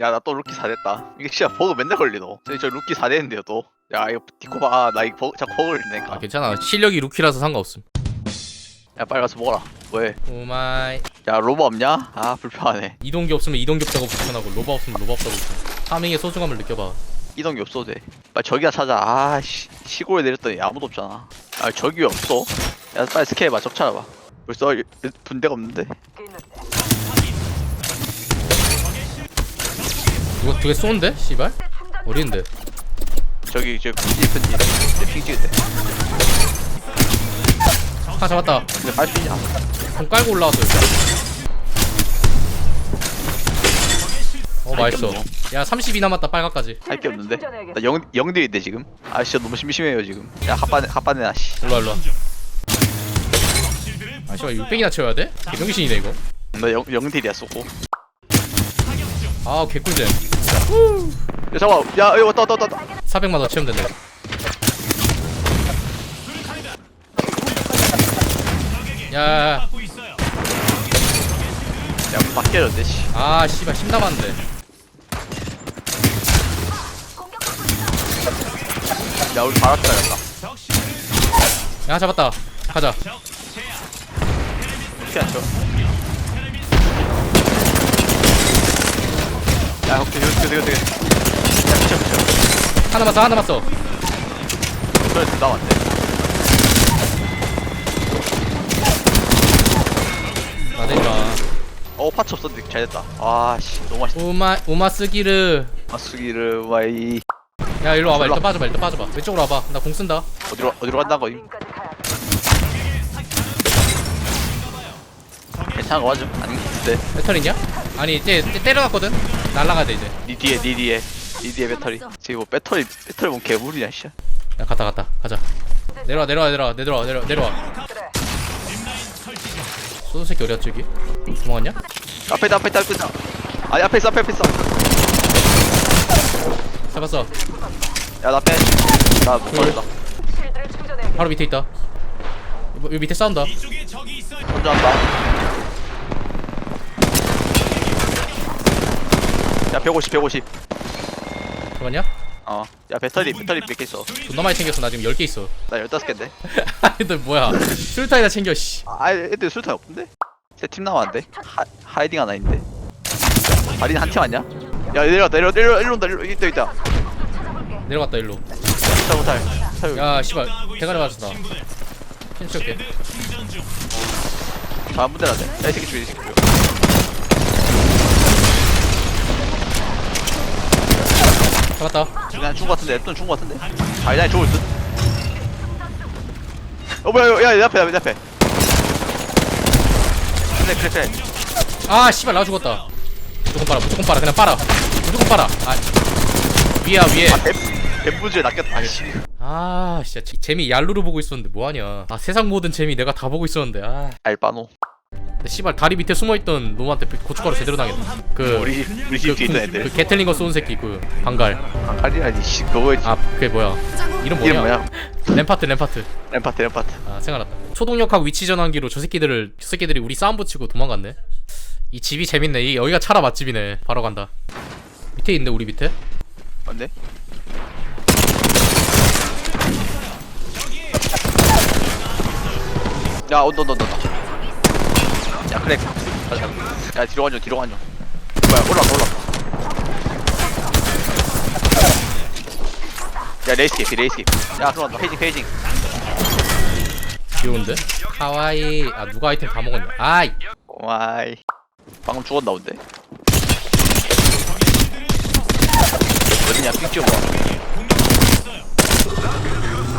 야 나 또 루키 4됐다. 이게 진짜 버그 맨날 걸리노 저 저 루키 4됐는데요 또야 이거 디코 봐나 이거 버그 자꾸 버그 아 걸리니까 괜찮아. 실력이 루키라서 상관없음. 야 빨리 가서 먹어라. 뭐해 오마이. 야 로버 없냐? 아 불편하네. 이동기 없으면 이동기 없다고 불편하고 로바 없으면 로바 없다고 불편 타밍의 소중함을 느껴봐. 이동기 없어도 돼 빨리 저기야 찾아. 아씨. 시골에 내렸더니 아무도 없잖아. 아 저기 왜 없어? 야 빨리 스케일 해봐. 적 찾아봐. 벌써 일- 분대가 없는데 누가 되게 쏘는데? 씨발? 어딘데? 저기 저 핑지 핑지. 내 핑지 때 하나 잡았다. 근데 갈수 있냐? 공 깔고 올라왔어 일단 어 맛있어. 야 32 남았다 빨갛까지. 할 게 없는데? 나 영, 영들인데 지금. 아 진짜 너무 심심해요 지금. 야 핫바네 핫바네 나씨. 일로와 일로와. 아 씨발 600이나 채워야 돼? 개병신이네 이거. 나 영, 영딜이야 쏘고. 아 개꿀잼 야 잠깐만. 야 여기 왔다 왔다 왔다. 400만 더 채우면 된다. 야. 바뀌어졌네 씨. 아 씨발 10 남았는데. 야 우리 바로 앞에 야 잡았다. 가자. 어떻게 안 쳐? 야 오케이. 이거 이거 이거 야 미쳐 미쳐 하나 남았어 하나 남았어 그래 둘다 왔네. 나대지마. 어 파츠 없었는데 잘 됐다. 아씨 너무 맛있다. 우마 우마스기르 마스기를 와이. 야 일로 와봐. 일단 빠져봐 일단 빠져봐. 왼쪽으로 와봐. 나 공 쓴다. 어디로 어디로 간다는 거임 괜찮은 거 맞아 아닌 것 같은데 배터리 있냐? 아니 이제 때- 때려놨거든? 날라가야 돼 이제. 니 뒤에 니 뒤에. 니 뒤에 배터리. 지금 뭐 배터리 배터리 뭔 개물이냐 씨. 야 갔다 갔다. 가자. 내려와 내려와 내려와. 내려와 내려와 내려와. 소도 새끼 어디갔지 여기? 도망갔냐? 앞에 있다 앞에 있다 앞에 있다. 아니 앞에 있어 앞에 있어. 잡았어. 야나 빼. 나못 걸렸다. 바로 밑에 있다. 여기 여기 밑에 싸운다. 혼자 한다 150, 150. 잡았냐? 어. 야 배터리 배터리 몇 개 있어? 존나 많이 챙겼어 나 지금 10개 있어 나 15개인데. 아니 너 뭐야 술탄이나 챙겨 씨 아, 애들 술탄 없는데? 세팀 남았는데? 하, 하이딩 하나 있는데. 마린 한팀 아니야? 야 내려왔다 내려 내려 내려온다 내려 있다 있다. 내려갔다 일로 못할 못할. 사유. 야 씨발 대가리 맞았다 핀 채울게 다음 분대 나대. 야이 새끼 죽여 이 새끼 죽여. 잡았다 그냥 죽은 거 같은데 또 죽은 거 같은데. 아니 난 죽을 듯. 어 뭐야 야내 앞에 내 앞에. 그래 그래 그래. 아 씨발 나 죽었다 무조건 빨아 무조건 빨아 그냥 빨아 무조건 빨아 아 위야 위에 뱀부즈에 낚였다. 씨. 아 진짜 재- 재미 얄루로 보고 있었는데 뭐하냐 아 세상 모든 재미 내가 다 보고 있었는데 아 알바노. 근데 씨발 다리 밑에 숨어있던 놈한테 고춧가루 제대로 당했다 그 우리 우리 집 뒤에 있던 애들. 그 게틀링거 쏜 새끼 그 방갈. 아니라니 씨 그거 아 그게 뭐야? 이름 뭐냐 이름 뭐야? 램파트 램파트. 램파트 램파트. 아 생각났다. 초동력학 위치 전환기로 저 새끼들을 저 새끼들이 우리 싸움 붙이고 도망갔네. 이 집이 재밌네. 이 여기가 차라 맛집이네. 바로 간다. 밑에 있는데 우리 밑에? 맞네? 야 온다 온다 온다. 야 그래. 가자. 야 뒤로 가줘 뒤로 가줘. 뭐야 올라 올라 야 레이스 캡 레이스 캡야 들어간다 페이징 페이징. 귀여운데? 카와이. 아 누가 아이템 다 먹었냐? 아이! 와이. 방금 죽었나 본데? 어디냐? 픽 좀.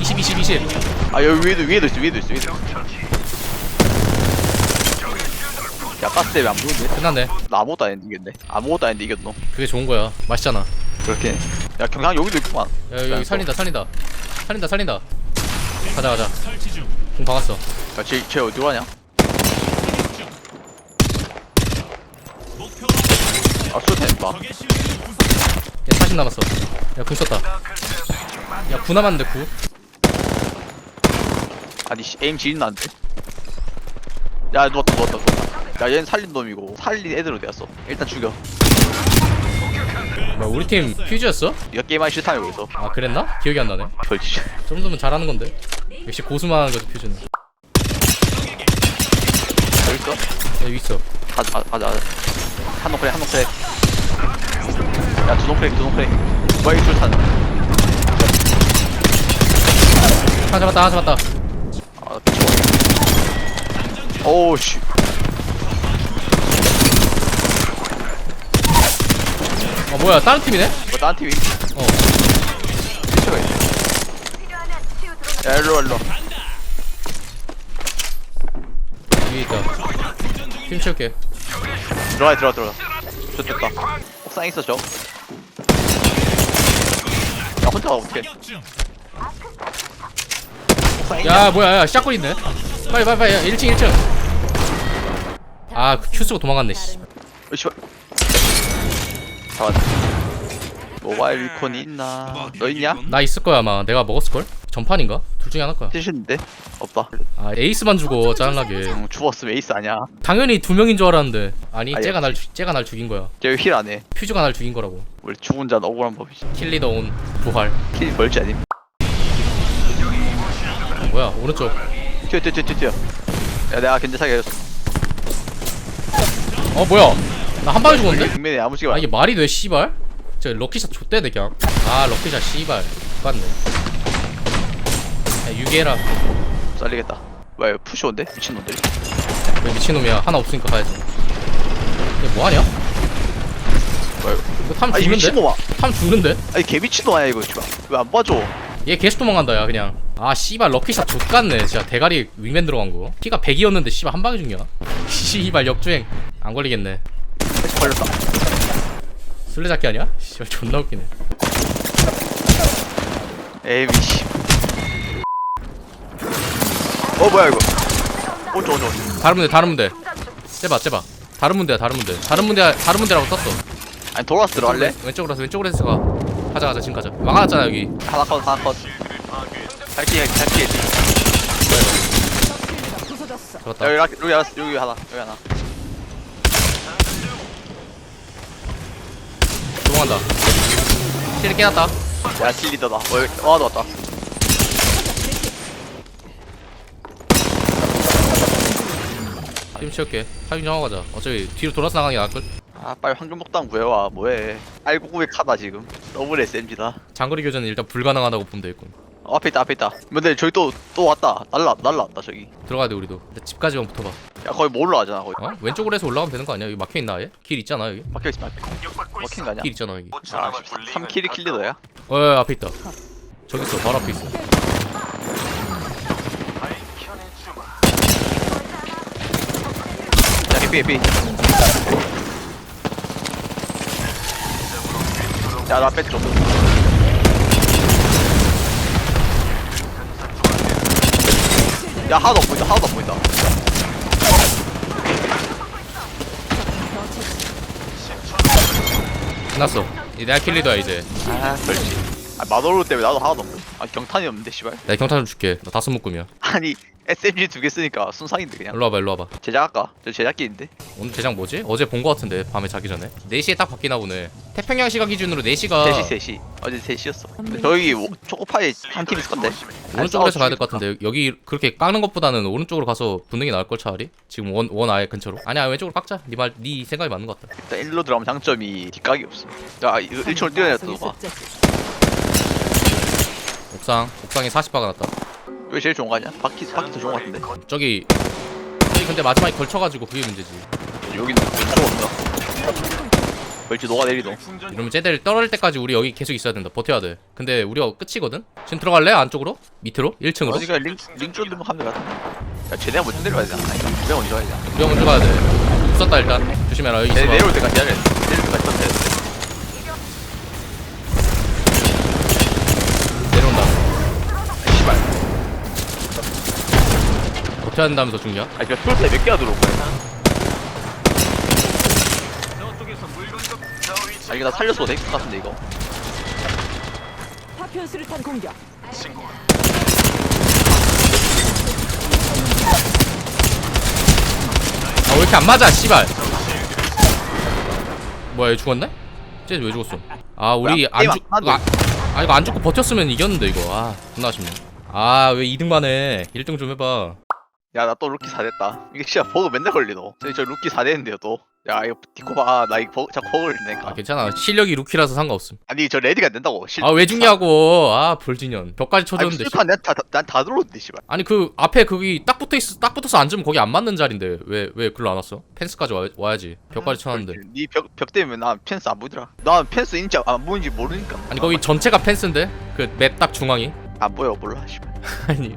20 20 20 아 여기 위에도 위에도 있어 위에도 있어 위에도 있어. 가스 때문에 안 보이는데? 끝났네. 나 아무것도 안 이겼네. 아무것도 안 이겼노. 그게 좋은 거야. 맛있잖아. 그렇게. 야 경상 여기도 있구만. 야 여기 살린다 살린다. 살린다 살린다. 가자 가자. 공 박았어. 야쟤 쟤 어디로 가냐? 아 수탄 봐야40 남았어. 야궁 썼다. 야9 남았는데 9 아니 씨, 에임 지린 나는데? 야 누웠다 누웠다 누웠다 야 얘는 살린 놈이고. 살린 애들 어디 갔어. 일단 죽여. 뭐야 우리 팀 퓨즈였어? 네가 게임하기 싫다며 여기서 아 그랬나? 기억이 안 나네. 그렇지. 저 정도면 잘하는 건데. 역시 고수만 하는 거지 퓨즈는. 여기 있어? 야, 여기 있어. 가자 가자 가자. 한 놈 크랙 한 놈 크랙 야 두 놈 크랙 두 놈 크랙 뭐야 이 줄탄 하나 잡았다 하나 잡았다. 아 미쳐. 오우 씨 어 뭐야 다른 팀이네? 뭐 다른 팀이? 어. 미쳐가 있네. 야 일로와 일로와. 위에 있다. 팀 채울게. 들어가 들어가 들어가 좋됐다. 옥상에 있어 저야 혼자 가 어떡해. 옥상에 있냐? 야 뭐야 야 샷건 있네. 빨리 빨리 빨리 야, 1층 1층. 아그 큐 쓰고 도망갔네 씨 잡았다. 모바일 리콘이 있나? 너 있냐? 나 있을 거야 아마. 내가 먹었을걸? 전판인가? 둘 중에 하나일 거야. 티슈인데? 없다. 아 에이스만 주고 짜증나게. 응, 죽었으면 에이스 아니야. 당연히 두 명인 줄 알았는데. 아니 아니, 쟤가 날 죽- 쟤가 날 죽인 거야. 쟤힐 안해. 퓨즈가 날 죽인 거라고. 우리 죽은 자는 억울한 법이지. 킬리더 온 부활. 킬이 벌지 아님 뭐야? 오른쪽. 튀어 튀어 튀어 튀어 튀어. 야 내가 견제 사게 해줬어. 어 뭐야 나 한 방에 죽었는데? 국면에 야무지게 아 이게 말이 돼 씨발? 저 럭키샷 좆대네 그냥. 아 럭키샷 씨발. 똑같네. 야 유기해라. 잘리겠다. 이거 푸시 온데? 미친놈들. 왜 미친놈이야? 하나 없으니까 가야지. 얘 뭐하냐? 뭐야 이거 탐 아이 죽는데? 미친놈아. 탐 죽는데? 아니 개 미친놈 아니야 이거 지금 왜안 봐줘 얘 계속 도망간다 야 그냥. 아 씨발 럭키샷 족같네. 진짜 대가리 윙맨 들어간 거. 피가 100이었는데 씨발 한 방에 죽냐? 씨발 역주행. 안 걸리겠네 걸렸다 술래잡기 아니야? 씨발 존나 웃기네. 에이 어 뭐야 이거? 오른쪽 오른쪽. 다른 문제 다른 문제. 째봐 째봐. 다른 문제야 다른 문제. 다른 문제 다른 문제라고 떴어. 아니 돌아서 들어갈래? 왼쪽으로 해서 왼쪽으로 해서 가. 가자 가자 지금 가자. 막아놨잖아 여기. 하나 컷 하나 컷. 갈게 갈게 잡았다. 여기 라- 여기 하나 여기 하나 여기 하나 도망간다. 킬을 깨놨다. 야 킬리더다. 어 여기 와 왔다. 팀 치울게. 타임 정하고 가자. 어차피 뒤로 돌아서 나가는 게 나을걸. 아 빨리 황금목당 구해와. 뭐해. 알고 구획하다 지금. 더블 SMG다. 장거리 교전은 일단 불가능하다고 보면 되겠군 어, 앞에 있다 앞에 있다. 근데 저기 또 또 왔다. 날라 날라왔다 저기. 들어가야 돼 우리도. 근데 집까지만 붙어봐. 야 거기 뭐 올라가잖아 거기 어? 왼쪽으로 해서 올라가면 되는 거 아니야? 여기 막혀있나 아예? 길 있잖아 여기. 막혀있지 막혀. 막힌 거 아니야? 길 있잖아 여기. 아 3킬이 킬리더야? 어 야, 야, 앞에 있다. 저기 있어 바로 앞에 있어. 야 개피 개피 야나 뺐죠 야 하나도 안 보인다 하나도 안 보인다. 끝났어. 이 내가 킬리더야 이제. 아 그렇지. 아 마도로 때문에 나도 하나도 안 보여. 아 경탄이 없는데 씨발. 내가 경탄 좀 줄게. 나 다섯 묶음이야. 아니 SMG 두 개 쓰니까 순상인데 그냥. 일로 와봐 일로 와봐. 제작할까? 저 제작기인데? 오늘 대장 뭐지? 어제 본 거 같은데 밤에 자기 전에. 4시에 딱 바뀌나 보네. 태평양 시각 기준으로 4시가 3시 3시. 어제 3시였어. 근데 저기 오- 초코파이 한 팀 있을 건데. 오른쪽으로 해서 가야 될 것 같은데 여기 그렇게 깎는 것보다는 오른쪽으로 가서 붙는 게 나을 걸 차라리? 지금 원, 원 아예 근처로? 아니야 왼쪽으로 깎자. 네 말 네 생각이 맞는 것 같다 일단 일로 들어가면 장점이 뒷각이 없어. 야 이거 1층으로 뛰어내렸다 너가 옥상 옥상에 40바가 났다 왜 제일 좋은 거 아니야? 바퀴 바퀴 더 좋은 거 같은데? 저기 저기 근데 마지막에 걸쳐가지고 그게 문제지. 여기는 왼쪽 없다 벌지 녹아 내리노 이러면 쟤들 떨어질 때까지 우리 여기 계속 있어야 된다. 버텨야 돼. 근데 우리가 끝이거든? 지금 들어갈래? 안쪽으로? 밑으로? 1층으로? 어디가 링, 링 쫄리면 하면 같은데 야 쟤네가 먼저 내려가야 되나? 아니 우리가 먼저 가야? 우리가 먼저 가야 돼. 웃었다 일단. 조심해라. 여기 쟤 있어봐 내려올 때까지 기다려야 돼. 내려올 때까지 버텨야 된다면서 죽냐? 아니 그니까 쫄때 몇 개가 들어온 거야? 아 이거 나 살렸어 될것 같은데 이거. 파편 수류탄 공격. 아 왜 이렇게 안 맞아 씨발? 뭐야 얘 죽었네? 쟤왜 죽었어? 아 우리 야, 안 게임 죽... 안 이거 안- 아 이거 안 죽고 버텼으면 이겼는데 이거. 아 존나 아쉽네. 아 왜 2등만 해 1등 좀 해봐 야 나 또 루키 4됐다. 이게 진짜 버그 맨날 걸리노 저 루키 4됐는데요 또야 이거 디코 봐나 이거 버그 자꾸 버그 걸리니까 아 괜찮아. 실력이 루키라서 상관없음. 아니 저 레디가 안 된다고. 실... 아 왜 죽냐고. 아 볼진년. 벽까지 쳐줬는데 씨. 난다 들어오는데 씨발. 아니 그 앞에 거기 딱 붙어 있어 딱 붙어서 앉으면 거기 안 맞는 자리인데 왜 왜 글로 안 왔어? 펜스까지 와, 와야지. 벽까지 쳐놨는데. 니벽 벽 때문에 난 펜스 안 보이더라. 난 펜스 인지 안 보이는지 모르니까. 아니 거기 전체가 펜스인데? 그 맵 딱 중앙이? 안 보여 몰라 씨발. 아니